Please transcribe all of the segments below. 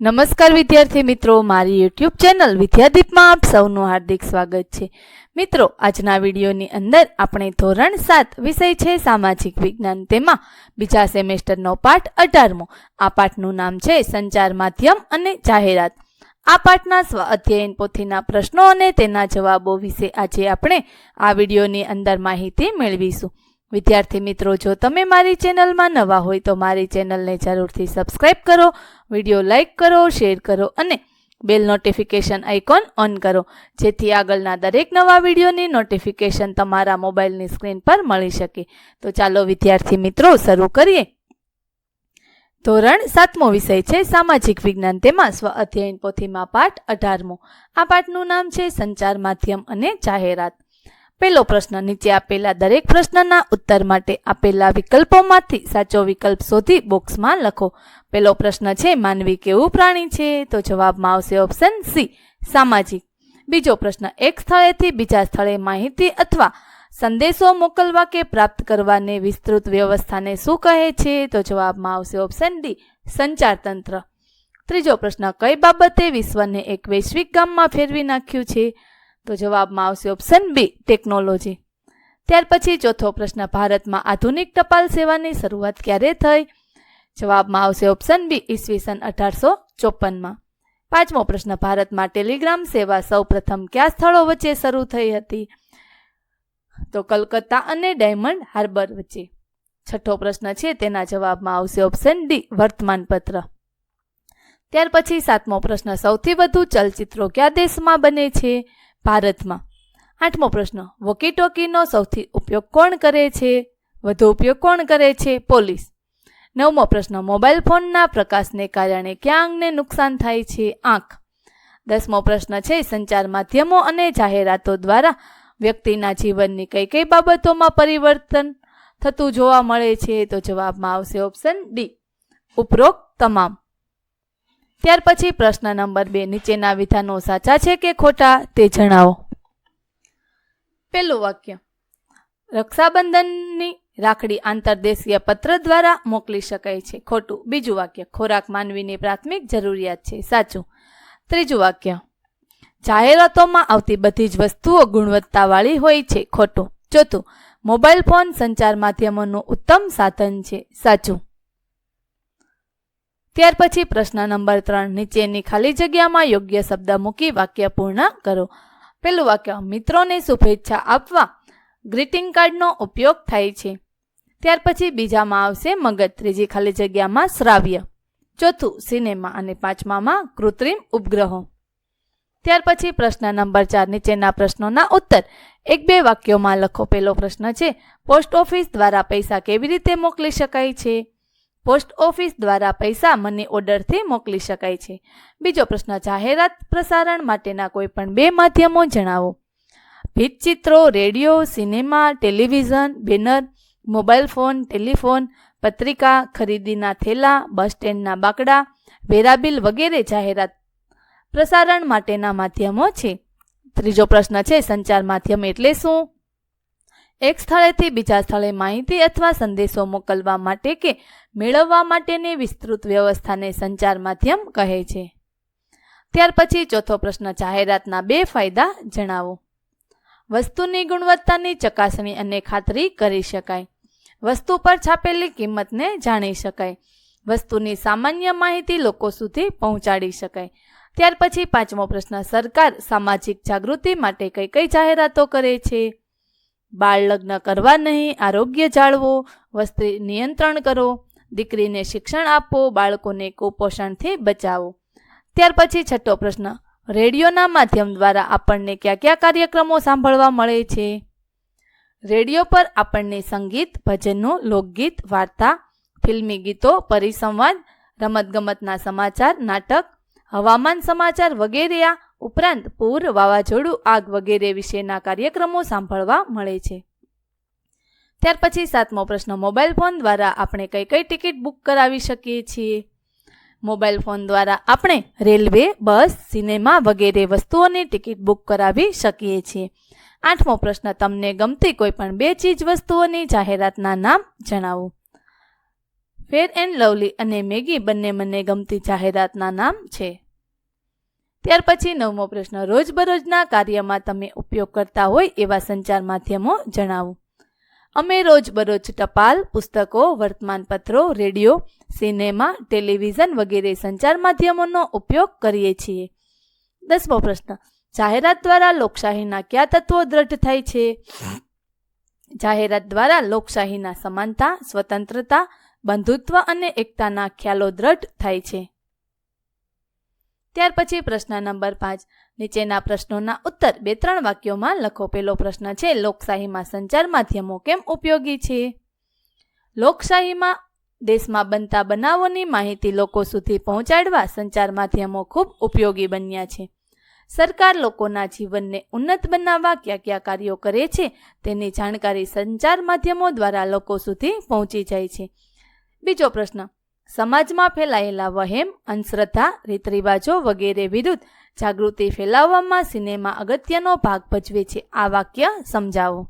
નમસ્કાર વિદ્યાર્થી મિત્રો, મારી યુટ્યુબ ચેનલ વિદ્યાદીપમાં આપ સૌનું હાર્દિક સ્વાગત છે. મિત્રો, આજના વિડીયોની અંદર આપણે ધોરણ સાત વિષય છે સામાજિક વિજ્ઞાન. તેમાં બીજા સેમેસ્ટરનો પાઠ અઢારમો. આ પાઠનું નામ છે સંચાર માધ્યમ અને જાહેરાત. આ પાઠના સ્વ અધ્યયન પોથીના પ્રશ્નો અને તેના જવાબો વિશે આજે આપણે આ વિડીયોની અંદર માહિતી મેળવીશું. વિદ્યાર્થી મિત્રો, જો તમે મારી ચેનલમાં નવા હોય તો મારી ચેનલને જરૂરથી સબસ્ક્રાઇબ કરો, વીડિયો લાઇક કરો શેર કરો અને બેલ નોટિફિકેશન આઇકોન ઓન કરો. જેથી આગળના દરેક નવા વિડીયોની નોટિફિકેશન તમારા મોબાઈલની સ્ક્રીન પર મળી શકે. તો ચાલો વિદ્યાર્થી મિત્રો, શરૂ કરીએ. ધોરણ સાતમો વિષય છે, સામાજિક વિજ્ઞાન. તેમાં સ્વ અધ્યયન પોથીમાં પાઠ અઢારમો. આ પાઠનું નામ છે, સંચાર માધ્યમ અને જાહેરાત. પહેલો પ્રશ્ન નીચે આપેલા દરેક પ્રશ્નના ઉત્તર માટે આપેલા વિકલ્પોમાંથી સાચો વિકલ્પ શોધી બોક્સમાં લખો. પહેલો પ્રશ્ન છે, માનવી કેવું પ્રાણી છે? તો જવાબમાં આવશે ઓપ્શન સી, સામાજિક. બીજો પ્રશ્ન, એક સ્થળેથી બીજા સ્થળે માહિતી અથવા સંદેશો મોકલવા કે પ્રાપ્ત કરવાને વિસ્તૃત વ્યવસ્થાને શું કહે છે? તો જવાબમાં આવશે ઓપ્શન ડી, સંચાર તંત્ર. ત્રીજો પ્રશ્ન, કઈ બાબતે વિશ્વને એક વૈશ્વિક ગામમાં ફેરવી નાખ્યું છે? તો જવાબમાં આવશે ઓપ્શન બી ટેકનોલોજી ત્યાર પછી ચોથો પ્રશ્ન, ભારતમાં આધુનિક ટપાલ સેવાની શરૂઆત ક્યારે થઈ? જવાબમાં આવશે ઓપ્શન બી ઈસવીસન અઢારસો ચોપનમાં. પાંચમો પ્રશ્ન, ભારતમાં ટેલિગ્રામ સેવા સૌ પ્રથમ કયા સ્થળો વચ્ચે શરૂ થઈ હતી? તો કલકત્તા અને ડાયમંડ હાર્બર વચ્ચે. છઠ્ઠો પ્રશ્ન છે, તેના જવાબમાં આવશે ઓપ્શન ડી વર્તમાનપત્ર. ત્યાર પછી સાતમો પ્રશ્ન, સૌથી વધુ ચલચિત્રો કયા દેશમાં બને છે? ભારતમાં. આઠમો પ્રશ્ન વોકી ટોકીનો સૌથી ઉપયોગ કોણ કરે છે? વધુ ઉપયોગ કોણ કરે છે? પોલીસ. નવમો પ્રશ્ન, મોબાઈલ ફોનના પ્રકાશને કારણે ક્યાં અંગને નુકસાન થાય છે? આંખ. દસમો પ્રશ્ન છે, સંચાર માધ્યમો અને જાહેરાતો દ્વારા વ્યક્તિના જીવનની કઈ કઈ બાબતોમાં પરિવર્તન થતું જોવા મળે છે? તો જવાબમાં આવશે ઓપ્શન ડી, ઉપરોક્ત તમામ. ત્યાર પછી પ્રશ્ન નંબર બે નીચેના વિધાનો સાચા છે કે ખોટા તે જણાવો. પેલું વાક્ય. રક્ષાબંધનની રાખડી આંતરદેશીય પત્ર દ્વારા મોકલી શકાય છે. ખોટું. બીજું વાક્ય. ખોરાક માનવીની પ્રાથમિક જરૂરિયાત છે. સાચું. ત્રીજું વાક્ય. જાહેરાતોમાં આવતી બધી જ વસ્તુઓ ગુણવત્તાવાળી હોય છે. ખોટું. ચોથું. મોબાઈલ ફોન સંચાર માધ્યમોનું ઉત્તમ સાધન છે. સાચું. ત્યાર પછી પ્રશ્ન નંબર ત્રણ, નીચેની ખાલી જગ્યામાં યોગ્ય શબ્દ મૂકી વાક્ય પૂર્ણ કરો. પેલું વાક્ય, મિત્રોને શુભેચ્છા આપવા ગ્રીટિંગ કાર્ડનો ઉપયોગ થાય છે. ત્યાર પછી બીજામાં આવશે, મગજ. ત્રીજી ખાલી જગ્યામાં, શ્રાવ્ય. ચોથું, સિનેમા. અને પાંચમામાં, કૃત્રિમ ઉપગ્રહો. ત્યાર પછી પ્રશ્ન નંબર ચાર, નીચેના પ્રશ્નોના ઉત્તર. એક બે વાક્યોમાં લખો. પેલો પ્રશ્ન છે, પોસ્ટ ઓફિસ દ્વારા પૈસા કેવી રીતે મોકલી શકાય છે? પોસ્ટ ઓફિસ દ્વારા પૈસા મની ઓર્ડરથી મોકલી શકાય છે. બીજો પ્રશ્ન, જાહેરાત પ્રસારણ માટેના કોઈ પણ બે માધ્યમો જણાવો. ભીતચિત્રો, radio, cinema, television, banner, mobile phone, telephone, પત્રિકા, ખરીદીના થેલા, બસ સ્ટેન્ડના બાકડા વેરાબિલ વગેરે જાહેરાત પ્રસારણ માટેના માધ્યમો છે. ત્રીજો પ્રશ્ન છે, સંચાર માધ્યમ એટલે શું? એક સ્થળેથી બીજા સ્થળે માહિતી અથવા સંદેશો મોકલવા માટે કે મેળવવા માટેની વિસ્તૃત વ્યવસ્થાને સંચાર માધ્યમ કહે છે. ત્યાર પછી ચોથો પ્રશ્ન, જાહેરાતના બે ફાયદા જણાવો. વસ્તુની ગુણવત્તાની ચકાસણી અને ખાતરી કરી શકાય. વસ્તુ પર છાપેલી કિંમતને જાણી શકાય. વસ્તુની સામાન્ય માહિતી લોકો સુધી પહોંચાડી શકાય. ત્યાર પછી પાંચમો પ્રશ્ન, સરકાર સામાજિક જાગૃતિ માટે કઈ કઈ જાહેરાતો કરે છે? બાળ લગ્ન કરવા નહીં, આરોગ્ય જાળવો, વસ્ત્રી નિયંત્રણ કરો, દીકરીને શિક્ષણ આપો, બાળકોને કુપોષણથી બચાવો. ત્યાર પછી છઠ્ઠો પ્રશ્ન, રેડિયોના માધ્યમ દ્વારા આપણને કયા કયા કાર્યક્રમો સાંભળવા મળે છે? રેડિયો પર આપણને સંગીત, ભજનો, લોકગીત, વાર્તા, ફિલ્મી ગીતો, પરિસંવાદ, રમતગમતના સમાચાર, નાટક, હવામાન સમાચાર વગેરે આ ઉપરાંત પૂર, વાવાઝોડું, આગ વગેરે વિશેના કાર્યક્રમો સાંભળવા મળે છે. ત્યાર પછી સાતમો પ્રશ્ન, મોબાઈલ ફોન દ્વારા આપણે કઈ કઈ ટિકિટ બુક કરાવી શકીએ છીએ? મોબાઈલ ફોન દ્વારા આપણે રેલવે, બસ, સિનેમા વગેરે વસ્તુઓની ટિકિટ બુક કરાવી શકીએ છીએ. આઠમો પ્રશ્ન, તમને ગમતી કોઈ પણ બે ચીજ વસ્તુઓની જાહેરાતના નામ જણાવો. ફેર એન્ડ લવલી અને મેગી બંને મને ગમતી જાહેરાતના નામ છે. ત્યાર પછી નવમો પ્રશ્ન, રોજબરોજના કાર્યમાં તમે ઉપયોગ કરતા હોય એવા સંચાર માધ્યમો જણાવો. અમે રોજબરોજ ટપાલ, પુસ્તકો, વર્તમાનપત્રો, રેડિયો, સિનેમા, ટેલિવિઝન વગેરે સંચાર માધ્યમોનો ઉપયોગ કરીએ છીએ. દસમો પ્રશ્ન, જાહેરાત દ્વારા લોકશાહીના કયા તત્વો દ્રઢ થાય છે? જાહેરાત દ્વારા લોકશાહીના સમાનતા, સ્વતંત્રતા, બંધુત્વ અને એકતાના ખ્યાલો દ્રઢ થાય છે. ત્યાર પછી પ્રશ્ન નંબર પાંચ. નીચેના પ્રશ્નોના ઉત્તર બે ત્રણ વાક્યોમાં લખો. પેલો પ્રશ્ન છે, લોકશાહીમાં સંચાર માધ્યમો કેમ ઉપયોગી છે? લોકશાહીમાં દેશમાં બનતા બનાવોની માહિતી લોકો સુધી પહોંચાડવા સંચાર માધ્યમો ખૂબ ઉપયોગી બન્યા છે. સરકાર લોકોના જીવનને ઉન્નત બનાવવા કયા કયા કાર્યો કરે છે તેની જાણકારી સંચાર માધ્યમો દ્વારા લોકો સુધી પહોંચી જાય છે. બીજો પ્રશ્ન સમાજમાં ફેલાયેલા વહેમ, અંધશ્રદ્ધા, રીતરિવાજો વગેરે વિરુદ્ધ જાગૃતિ ફેલાવવામાં સિનેમા અગત્યનો ભાગ ભજવે છે. આ વાક્ય સમજાવો.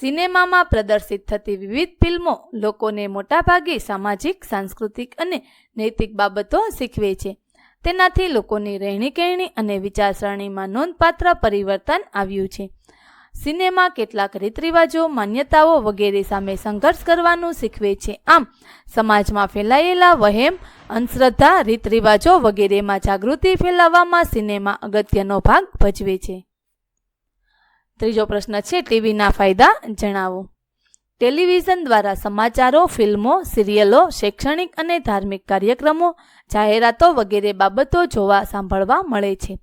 સિનેમામાં પ્રદર્શિત થતી વિવિધ ફિલ્મો લોકોને મોટાભાગે સામાજિક, સાંસ્કૃતિક અને નૈતિક બાબતો શીખવે છે. તેનાથી લોકોની રહેણીકહેણી અને વિચારસરણીમાં નોંધપાત્ર પરિવર્તન આવ્યું છે. સિનેમા કેટલાક રીતરિવાજો, માન્યતાઓ વગેરે સામે સંઘર્ષ કરવાનું શીખવે છે. આમ, સમાજમાં ફેલાયેલા વહેમ, અંધશ્રદ્ધા, રીતરિવાજો વગેરેમાં જાગૃતિ ફેલાવવામાં સિનેમા અગત્યનો ભાગ ભજવે છે. ત્રીજો પ્રશ્ન છે, ટીવીના ફાયદા જણાવો. ટેલિવિઝન દ્વારા સમાચારો, ફિલ્મો, સિરિયલો, શૈક્ષણિક અને ધાર્મિક કાર્યક્રમો, જાહેરાતો વગેરે બાબતો જોવા સાંભળવા મળે છે.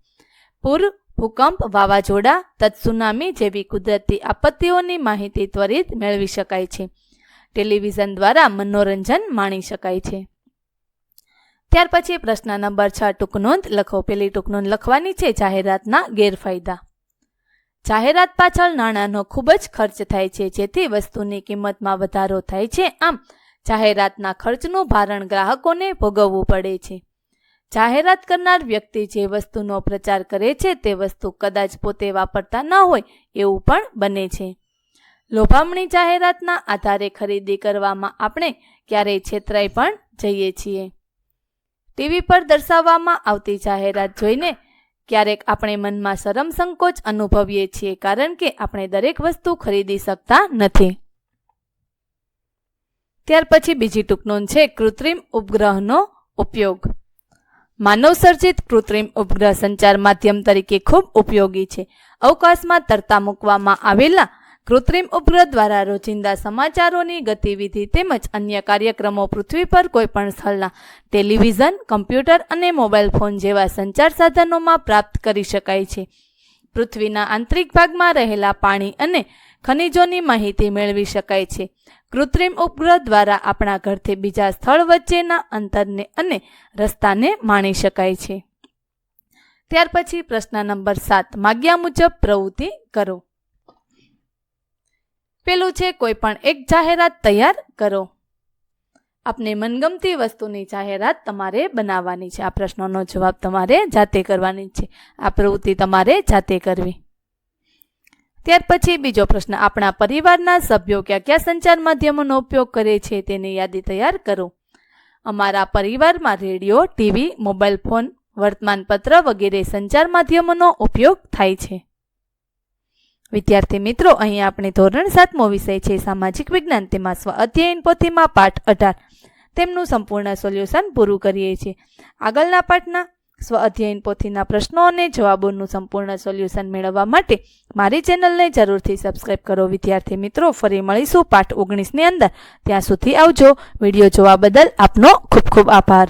પૂર ભૂકંપ વાવાઝોડા, તત્સુનામી જેવી કુદરતી આપત્તિઓની માહિતી ત્વરિત મેળવી શકાય છે. ટેલિવિઝન દ્વારા મનોરંજન માણી શકાય છે. ત્યાર પછી પ્રશ્ન નંબર છ ટૂંકનોંધ લખો. પેલી ટૂંકનોંધ લખવાની છે જાહેરાતના ગેરફાયદા. જાહેરાત પાછળ નાણાંનો ખૂબ જ ખર્ચ થાય છે, જેથી વસ્તુની કિંમતમાં વધારો થાય છે. આમ, જાહેરાતના ખર્ચનું ભારણ ગ્રાહકોને ભોગવવું પડે છે. જાહેરાત કરનાર વ્યક્તિ જે વસ્તુનો પ્રચાર કરે છે, તે વસ્તુ કદાચ પોતે વાપરતા ન હોય એવું પણ બને છે. લોભામણી જાહેરાતના આધારે ખરીદી કરવામાં આપણે ક્યારેય છેતરાઈ પણ જઈએ છીએ. ટીવી પર દર્શાવવામાં આવતી જાહેરાત જોઈને ક્યારેક આપણે મનમાં શરમ સંકોચ અનુભવીએ છીએ કારણ કે આપણે દરેક વસ્તુ ખરીદી શકતા નથી. ત્યાર પછી બીજી ટૂંકનોંધ છે, કૃત્રિમ ઉપગ્રહનો ઉપયોગ. માનવસર્જિત કૃત્રિમ ઉપગ્રહ સંચાર માધ્યમ તરીકે ખૂબ ઉપયોગી છે. અવકાશમાં તરતા મૂકવામાં આવેલા કૃત્રિમ ઉપગ્રહ દ્વારા રોજિંદા સમાચારોની ગતિવિધિ તેમજ અન્ય કાર્યક્રમો પૃથ્વી પર કોઈપણ સ્થળના ટેલિવિઝન, કમ્પ્યુટર અને મોબાઈલ ફોન જેવા સંચાર સાધનોમાં પ્રાપ્ત કરી શકાય છે. પૃથ્વીના આંતરિક ભાગમાં રહેલા પાણી અને ખનિજોની માહિતી મેળવી શકાય છે. કૃત્રિમ ઉપગ્રહ દ્વારા આપણા ઘરથી બીજા સ્થળ વચ્ચેના અંતરને અને રસ્તાને માણી શકાય છે. ત્યાર પછી પ્રશ્ન નંબર સાત, માગ્યા મુજબ પ્રવૃત્તિ કરો. પેલું છે, કોઈ પણ એક જાહેરાત તૈયાર કરો. આપને મનગમતી વસ્તુની જાહેરાત તમારે બનાવવાની છે. આ પ્રશ્નોનો જવાબ તમારે જાતે કરવાની છે. આ પ્રવૃત્તિ તમારે જાતે કરવી. ત્યાર પછી બીજો પ્રશ્ન, આપણા પરિવારના સભ્યો કયા કયા સંચાર માધ્યમોનો ઉપયોગ કરે છે તેની યાદી તૈયાર કરો. અમારા પરિવારમાં રેડિયો, ટીવી, મોબાઈલ ફોન, વર્તમાનપત્ર વગેરે સંચાર માધ્યમોનો ઉપયોગ થાય છે. વિદ્યાર્થી મિત્રો, અહીં આપણે ધોરણ સાતમો વિષય છે સામાજિક વિજ્ઞાન. તેમાં સ્વ અધ્યયન પોથીમાં પાઠ અઢાર. તેમનું સંપૂર્ણ સોલ્યુશન પૂરું કરીએ છીએ. આગળના પાઠના સ્વ અધ્યયન પોથીના પ્રશ્નો અને જવાબોનું સંપૂર્ણ સોલ્યુશન મેળવવા માટે મારી ચેનલને જરૂરથી સબસ્ક્રાઇબ કરો. વિદ્યાર્થી મિત્રો, ફરી મળીશું પાઠ ઓગણીસની અંદર. ત્યાં સુધી આવજો. વીડિયો જોવા બદલ આપનો ખૂબ ખૂબ આભાર.